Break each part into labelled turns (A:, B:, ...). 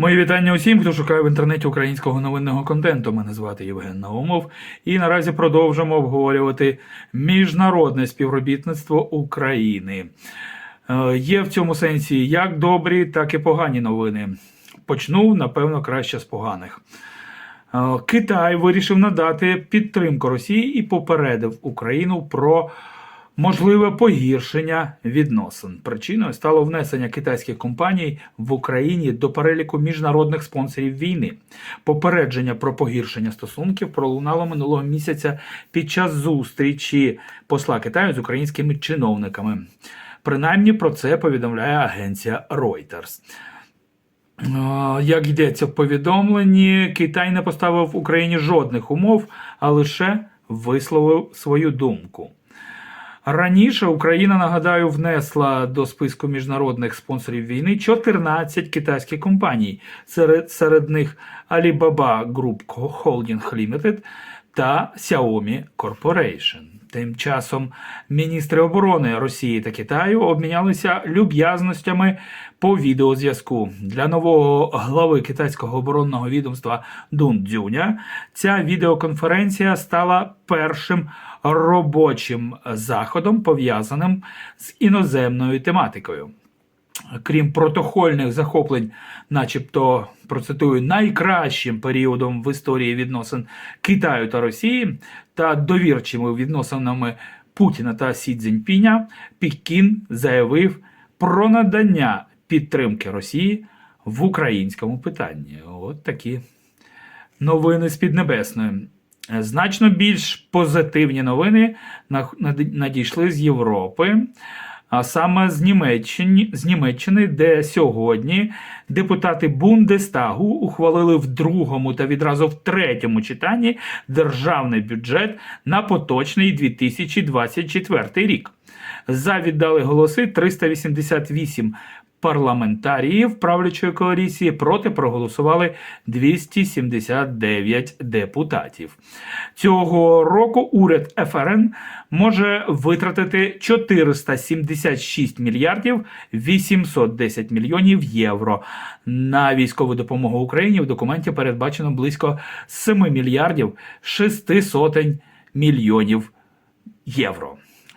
A: Мої вітання усім, хто шукає в інтернеті українського новинного контенту. Мене звати Євген Наумов. І наразі продовжимо обговорювати міжнародне співробітництво України. Е, Є в цьому сенсі як добрі, так і погані новини. Почну, напевно, краще з поганих. Е, Китай вирішив надати підтримку Росії і попередив Україну про можливе погіршення відносин. Причиною стало внесення китайських компаній в Україні до переліку міжнародних спонсорів війни. Попередження про погіршення стосунків пролунало минулого місяця під час зустрічі посла Китаю з українськими чиновниками. Принаймні про це повідомляє агенція Reuters. Як йдеться в повідомленні, Китай не поставив Україні жодних умов, а лише висловив свою думку. Раніше Україна, нагадаю, внесла до списку міжнародних спонсорів війни 14 китайських компаній, серед, серед них Alibaba Group Holding Limited та Xiaomi Corporation. Тим часом міністри оборони Росії та Китаю обмінялися люб'язностями по відеозв'язку. Для нового глави китайського оборонного відомства Дун Дзюня ця відеоконференція стала першим робочим заходом, пов'язаним з іноземною тематикою. Крім протокольних захоплень, начебто процитую, найкращим періодом в історії відносин Китаю та Росії та довірчими відносинами Путіна та Сі Цзіньпіня, Пекін заявив про надання підтримки Росії в українському питанні. От такі новини з Піднебесної. Значно більш позитивні новини надійшли з Європи, а саме з Німеччини, з Німеччини, де сьогодні депутати Бундестагу ухвалили в другому та відразу в третьому читанні державний бюджет на поточний 2024 рік. За віддали голоси 388 парламентаріїв правлячої коаліції проти проголосували 279 депутатів. Цього року уряд ФРН може витратити 476 мільярдів 810 мільйонів євро. На військову допомогу Україні в документі передбачено близько 7 мільярдів 6 сотень мільйонів євро.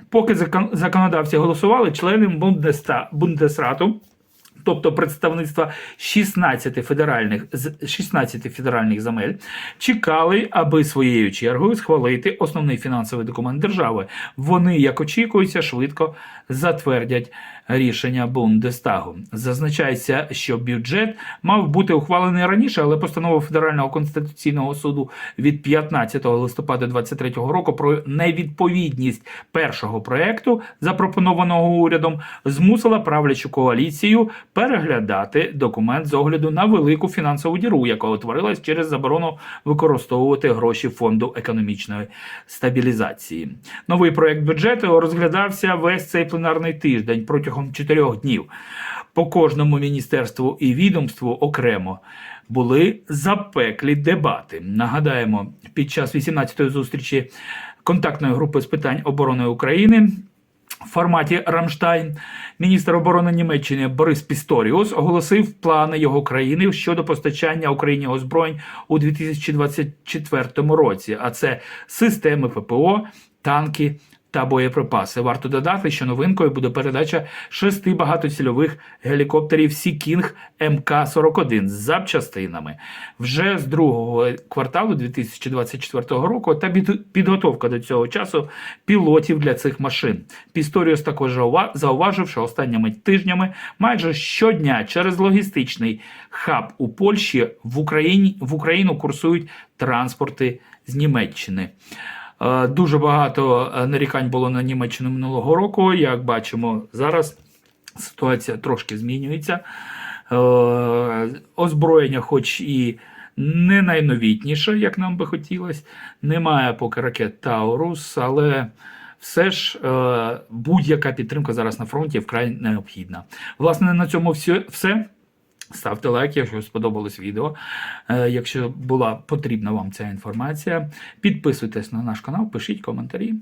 A: Поки закон- законодавці голосували, члени Бундеста- Бундесрату, тобто представництва 16 федеральних, з 16 федеральних земель, чекали, аби своєю чергою схвалити основний фінансовий документ держави. Вони, як очікується, швидко затвердять рішення Бундестагу. Зазначається, що бюджет мав бути ухвалений раніше, але постанова Федерального конституційного суду від 15 листопада 2023 року про невідповідність першого проекту, запропонованого урядом, змусила правлячу коаліцію переглядати документ з огляду на велику фінансову діру, яка утворилась через заборону використовувати гроші фонду економічної стабілізації. Новий проект бюджету розглядався весь цей пленарний тиждень протягом чотирьох днів. По кожному міністерству і відомству окремо були запеклі дебати. Нагадаємо, під час 18-ї зустрічі контактної групи з питань оборони України в форматі Рамштайн міністр оборони Німеччини Борис Пісторіус оголосив плани його країни щодо постачання Україні озброєнь у 2024 році. А це системи ППО, танки. Та боєприпаси. Варто додати, що новинкою буде передача шести багатоцільових гелікоптерів Сікінг МК-41 з запчастинами вже з другого кварталу 2024 року та під- підготовка до цього часу пілотів для цих машин. Пісторіус також зауважив, що останніми тижнями майже щодня через логістичний хаб у Польщі в Україні в Україну курсують транспорти з Німеччини. Е, Дуже багато е, нарікань було на Німеччину минулого року. Як бачимо, зараз ситуація трошки змінюється. Е, Озброєння, хоч і не найновітніше, як нам би хотілося, немає поки ракет Таурус, але все ж будь-яка підтримка зараз на фронті вкрай необхідна. Власне, на цьому все. Ставте лайк, якщо сподобалось відео. Е, Якщо була потрібна вам ця інформація, підписуйтесь на наш канал, пишіть коментарі.